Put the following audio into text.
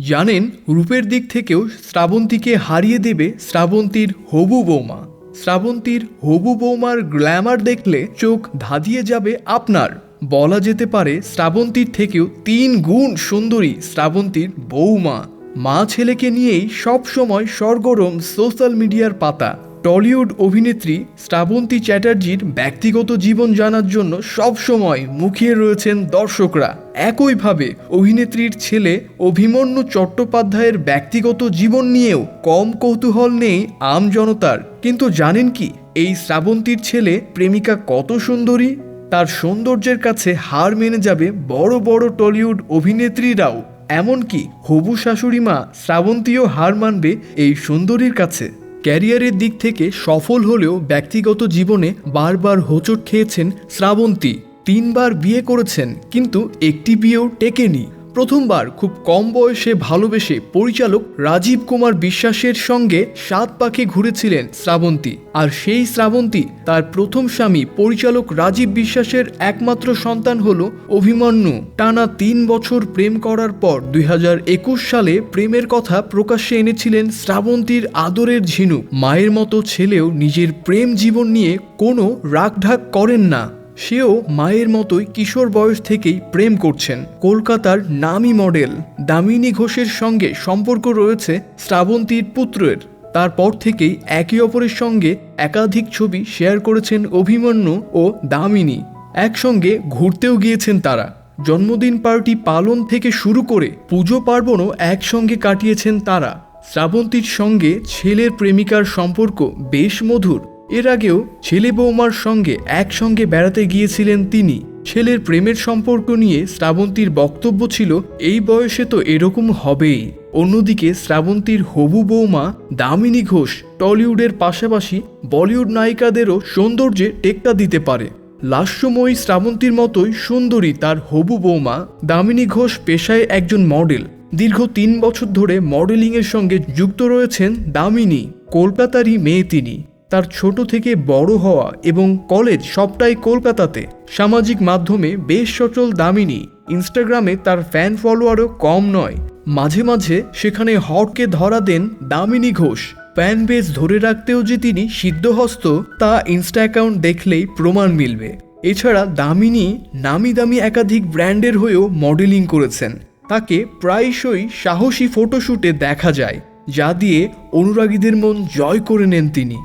জানেন রূপের দিক থেকেও শ্রাবন্তীকে হারিয়ে দেবে শ্রাবন্তীর হবু বৌমা। শ্রাবন্তীর হবু বৌমার গ্ল্যামার দেখলে চোখ ধাঁধিয়ে যাবে আপনার। বলা যেতে পারে শ্রাবন্তীর থেকেও তিন গুণ সুন্দরী শ্রাবন্তীর বৌমা। মা ছেলেকে নিয়েই সবসময় সরগরম সোশ্যাল মিডিয়ার পাতা। টলিউড অভিনেত্রী শ্রাবন্তী চ্যাটার্জির ব্যক্তিগত জীবন জানার জন্য সবসময় মুখিয়ে রয়েছেন দর্শকরা। একইভাবে অভিনেত্রীর ছেলে অভিমন্যু চট্টোপাধ্যায়ের ব্যক্তিগত জীবন নিয়েও কম কৌতূহল নেই আম জনতার। কিন্তু জানেন কি, এই শ্রাবন্তীর ছেলে প্রেমিকা কত সুন্দরী? তার সৌন্দর্যের কাছে হার মেনে যাবে বড় বড় টলিউড অভিনেত্রীরাও। এমনকি হবু শাশুড়ি মা শ্রাবন্তীও হার মানবে এই সুন্দরীর কাছে। ক্যারিয়ারের দিক থেকে সফল হলেও ব্যক্তিগত জীবনে বারবার হোঁচট খেয়েছেন শ্রাবন্তী। তিনবার বিয়ে করেছেন, কিন্তু একটি বিয়েও টেকেনি। প্রথমবার খুব কম বয়সে ভালোবেসে পরিচালক রাজীব কুমার বিশ্বাসের সঙ্গে সাত পাখে ঘুরেছিলেন শ্রাবন্তী। আর সেই শ্রাবন্তী তার প্রথম স্বামী পরিচালক রাজীব বিশ্বাসের একমাত্র সন্তান হল অভিমন্যু। টানা তিন বছর প্রেম করার পর দুই হাজার একুশ সালে প্রেমের কথা প্রকাশ্যে এনেছিলেন শ্রাবন্তীর আদরের ঝিনুক। মায়ের মতো ছেলেও নিজের প্রেম জীবন নিয়ে কোনো রাগঢাক করেন না। সেও মায়ের মতোই কিশোর বয়স থেকেই প্রেম করছেন। কলকাতার নামী মডেল দামিনী ঘোষের সঙ্গে সম্পর্ক রয়েছে শ্রাবন্তীর পুত্রের। তারপর থেকেই একে অপরের সঙ্গে একাধিক ছবি শেয়ার করেছেন অভিমন্যু ও দামিনী। একসঙ্গে ঘুরতেও গিয়েছেন তারা। জন্মদিন পার্টি পালন থেকে শুরু করে পুজো পার্বণও একসঙ্গে কাটিয়েছেন তারা। শ্রাবন্তীর সঙ্গে ছেলের প্রেমিকার সম্পর্ক বেশ মধুর। এর আগেও ছেলে বৌমার সঙ্গে একসঙ্গে বেড়াতে গিয়েছিলেন তিনি। ছেলের প্রেমের সম্পর্ক নিয়ে শ্রাবন্তীর বক্তব্য ছিল, এই বয়সে তো এরকম হবেই। অন্যদিকে শ্রাবন্তীর হবু বৌমা দামিনী ঘোষ টলিউডের পাশাপাশি বলিউড নায়িকাদেরও সৌন্দর্যে টেক্কা দিতে পারে। লাস্যময়ী শ্রাবন্তীর মতোই সুন্দরী তার হবু বৌমা দামিনী ঘোষ পেশায় একজন মডেল। দীর্ঘ তিন বছর ধরে মডেলিংয়ের সঙ্গে যুক্ত রয়েছেন দামিনী, কলকাতারই মেয়ে তিনি। তার ছোট থেকে বড় হওয়া এবং কলেজ সবটাই কলকাতাতে। সামাজিক মাধ্যমে বেশ সচল দামিনী। ইনস্টাগ্রামে তার ফ্যান ফলোয়ারও কম নয়। মাঝে মাঝে সেখানে হটকে ধরা দেন দামিনী ঘোষ। ফ্যান বেস ধরে রাখতেও যে তিনি সিদ্ধহস্ত, তা ইনস্টা অ্যাকাউন্ট দেখলেই প্রমাণ মিলবে। এছাড়া দামিনী নামি দামি একাধিক ব্র্যান্ডের হয়েও মডেলিং করেছেন। তাকে প্রায়শই সাহসী ফটোশ্যুটে দেখা যায়, যা দিয়ে অনুরাগীদের মন জয় করে নেন তিনি।